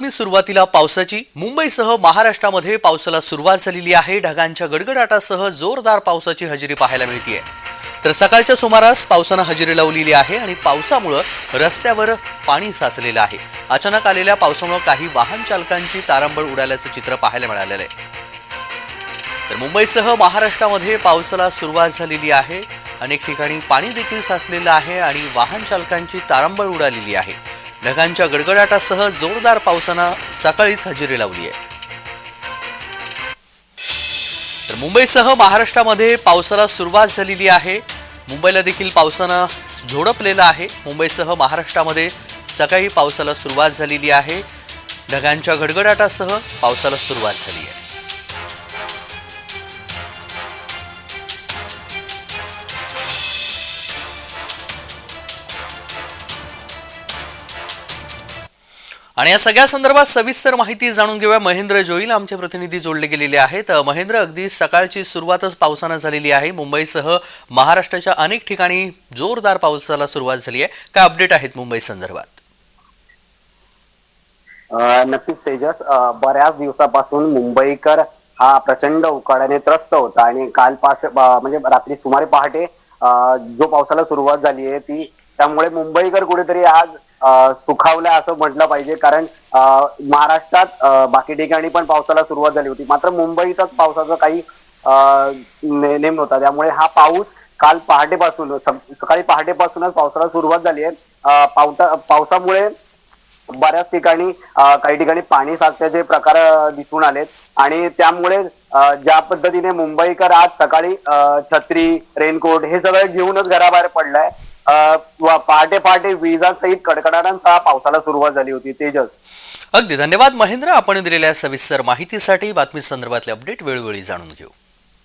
मी सुरुवातीला पावसाची. मुंबईसह महाराष्ट्रामध्ये पावसाला सुरुवात झालेली आहे. ढगांच्या गडगडाटासह जोरदार पावसाची हजेरी पाहायला मिळतीये. तर सकाळच्या सुमारास पावसानं हजेरी लावलेली आहे आणि पावसामुळं रस्त्यावर पाणी साचलेलं आहे. अचानक आलेल्या पावसामुळे काही वाहन चालकांची तारंबळ उडाल्याचं चित्र पाहायला मिळालेलं आहे. तर मुंबईसह महाराष्ट्रामध्ये पावसाला सुरुवात झालेली आहे. अनेक ठिकाणी पाणी देखील साचलेलं आहे आणि वाहन चालकांची तारंबळ उडालेली आहे. ढगांच्या गडगडाटासह जोरदार पावसानं सकाळीच हजेरी लावली आहे. तर मुंबईसह महाराष्ट्रामध्ये पावसाला सुरुवात झालेली आहे. मुंबईला देखील पावसानं झोडपलेलं आहे. मुंबईसह महाराष्ट्रामध्ये सकाळी पावसाला सुरुवात झालेली आहे. ढगांच्या गडगडाटासह पावसाला सुरुवात झाली आहे. आणि या सगळ्या संदर्भात सविस्तर माहिती जाणून घेऊया. महेंद्र जोईल आमचे प्रतिनिधी जोडले गेलेले आहेत. महेंद्र अगदी सकाळची सुरुवातच पावसानं झालेली आहे. मुंबईसह महाराष्ट्राच्या अनेक ठिकाणी जोरदार पावसाला सुरुवात झाली आहे. काय अपडेट आहेत मुंबई संदर्भात? नक्कीच तेजस. बऱ्याच दिवसापासून मुंबईकर हा प्रचंड उकाड्याने त्रस्त होता आणि काल पास म्हणजे रात्री सुमारे पहाटे जो पावसाला सुरुवात झाली आहे ती त्यामुळे मुंबईकर कुठेतरी आज अ, असं म्हटलं पाहिजे. कारण महाराष्ट्रात बाकी ठिकाणी पण पावसाला सुरुवात झाली होती. मात्र मुंबईतच पावसाचा काही नेम होता त्यामुळे हा पाऊस काल पहाटेपासून सकाळी पहाटेपासूनच पावसाला सुरुवात झाली आहे. पावसा पावसामुळे बऱ्याच ठिकाणी काही ठिकाणी पाणी साचल्याचे प्रकार दिसून आलेत. आणि त्यामुळे ज्या पद्धतीने मुंबईकर आज सकाळी छत्री रेनकोट हे सगळं घेऊनच घराबाहेर पडलाय. पहाटे पहाटे विजांसहित कडकडाटांसह पावसाला सुरुवात झाली होती. तेजस. अगदी धन्यवाद महेंद्र. आपण दिलेल्या सविस्तर माहितीसाठी बातमी संदर्भातले अपडेट वेळोवेळी जाणून घेऊ.